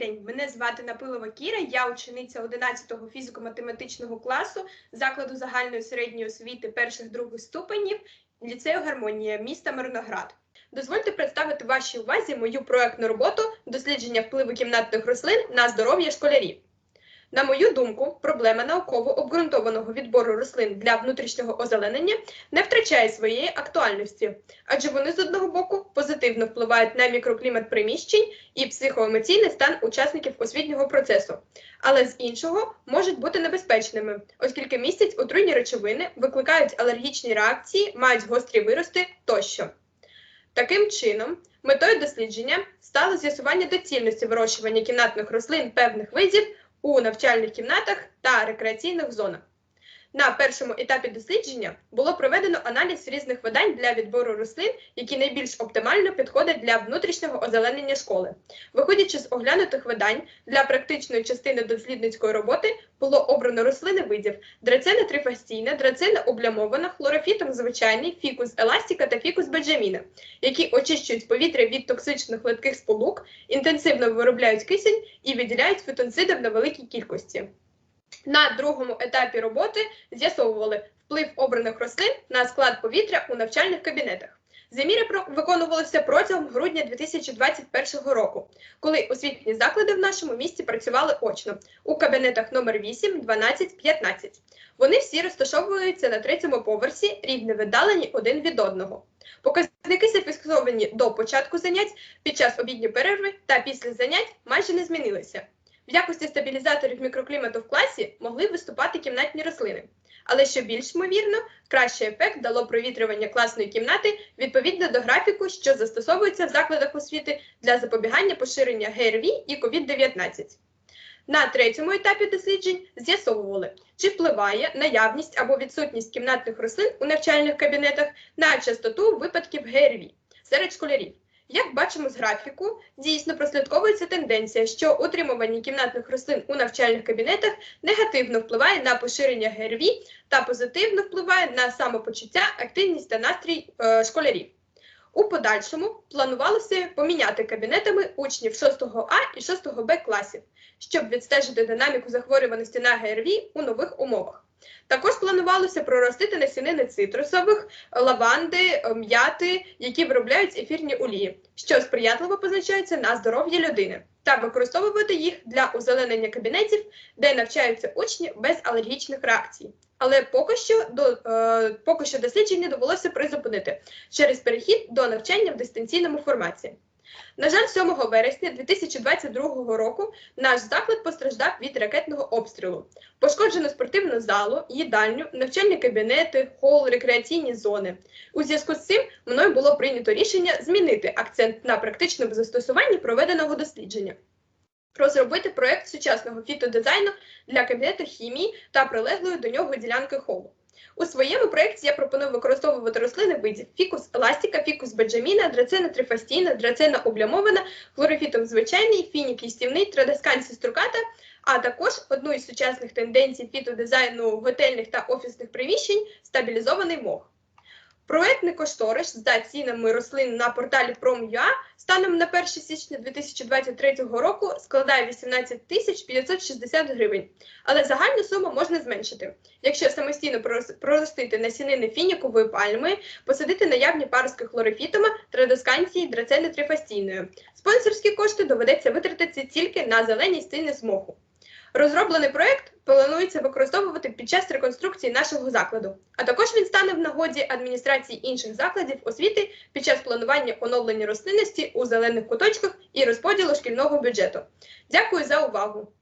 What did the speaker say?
день, мене звати Напилова Кіра, я учениця 11-го фізико-математичного класу закладу загальної середньої освіти перших других ступенів ліцею Гармонія міста Мирноград. Дозвольте представити вашій увазі мою проектну роботу дослідження впливу кімнатних рослин на здоров'я школярів. На мою думку, проблема науково обґрунтованого відбору рослин для внутрішнього озеленення не втрачає своєї актуальності, адже вони з одного боку позитивно впливають на мікроклімат приміщень і психоемоційний стан учасників освітнього процесу, але з іншого можуть бути небезпечними, оскільки містять отруйні речовини, викликають алергічні реакції, мають гострі вирости тощо. Таким чином, метою дослідження стало з'ясування доцільності вирощування кімнатних рослин певних видів у навчальних кімнатах та рекреаційних зонах. На першому етапі дослідження було проведено аналіз різних видань для відбору рослин, які найбільш оптимально підходять для внутрішнього озеленення школи. Виходячи з оглянутих видань, для практичної частини дослідницької роботи було обрано рослини видів драцена трифастійна, драцена облямована, хлорофітом звичайний, фікус еластіка та фікус беджаміна, які очищують повітря від токсичних липких сполук, інтенсивно виробляють кисень і виділяють фітонциди в невеликій кількості. На другому етапі роботи з'ясовували вплив обраних рослин на склад повітря у навчальних кабінетах. Заміри виконувалися протягом грудня 2021 року, коли освітні заклади в нашому місті працювали очно у кабінетах номер 8, 12, 15. Вони всі розташовуються на третьому поверсі, рівно віддалені один від одного. Показники зафіксовані до початку занять, під час обідньої перерви та після занять майже не змінилися. В якості стабілізаторів мікроклімату в класі могли виступати кімнатні рослини. Але що більш ймовірно, кращий ефект дало провітрювання класної кімнати відповідно до графіку, що застосовується в закладах освіти для запобігання поширення ГРВІ і COVID-19. На третьому етапі досліджень з'ясовували, чи впливає наявність або відсутність кімнатних рослин у навчальних кабінетах на частоту випадків ГРВІ серед школярів. Як бачимо з графіку, дійсно прослідковується тенденція, що утримування кімнатних рослин у навчальних кабінетах негативно впливає на поширення ГРВІ та позитивно впливає на самопочуття, активність та настрій е, школярів. У подальшому планувалося поміняти кабінетами учнів 6 А і 6 Б класів, щоб відстежити динаміку захворюваності на ГРВІ у нових умовах. Також планувалося проростити насінини цитрусових, лаванди, е, м'яти, які виробляють ефірні олії, що сприятливо позначається на здоров'я людини, та використовувати їх для озеленення кабінетів, де навчаються учні без алергічних реакцій. Але поки що до е, поки що дослідження довелося призупинити через перехід до навчання в дистанційному форматі. На жаль, 7 вересня 2022 року наш заклад постраждав від ракетного обстрілу. Пошкоджено спортивну залу, їдальню, навчальні кабінети, хол, рекреаційні зони. У зв'язку з цим мною було прийнято рішення змінити акцент на практичному застосуванні проведеного дослідження. Розробити проект сучасного фітодизайну для кабінету хімії та прилеглої до нього ділянки холу. У своєму проєкті я пропоную використовувати рослини видів фікус еластика, фікус баджаміна, драцена трифастійна, драцена облямована, хлорофітом звичайний, фінік їстівний, традесканці струката, а також одну із сучасних тенденцій фітодизайну готельних та офісних приміщень стабілізований мох. Проектний кошторис за цінами рослин на порталі Prom.ua станом на 1 січня 2023 року складає 18 тисяч 560 гривень, але загальну суму можна зменшити, якщо самостійно проростити насінини фінікової пальми, посадити наявні паростки хлорофітома, традосканції, драцени трифастійної. Спонсорські кошти доведеться витратити тільки на зелені стіни з моху. Розроблений проект планується використовувати під час реконструкції нашого закладу, а також він стане в нагоді адміністрації інших закладів освіти під час планування оновлення рослинності у зелених куточках і розподілу шкільного бюджету. Дякую за увагу!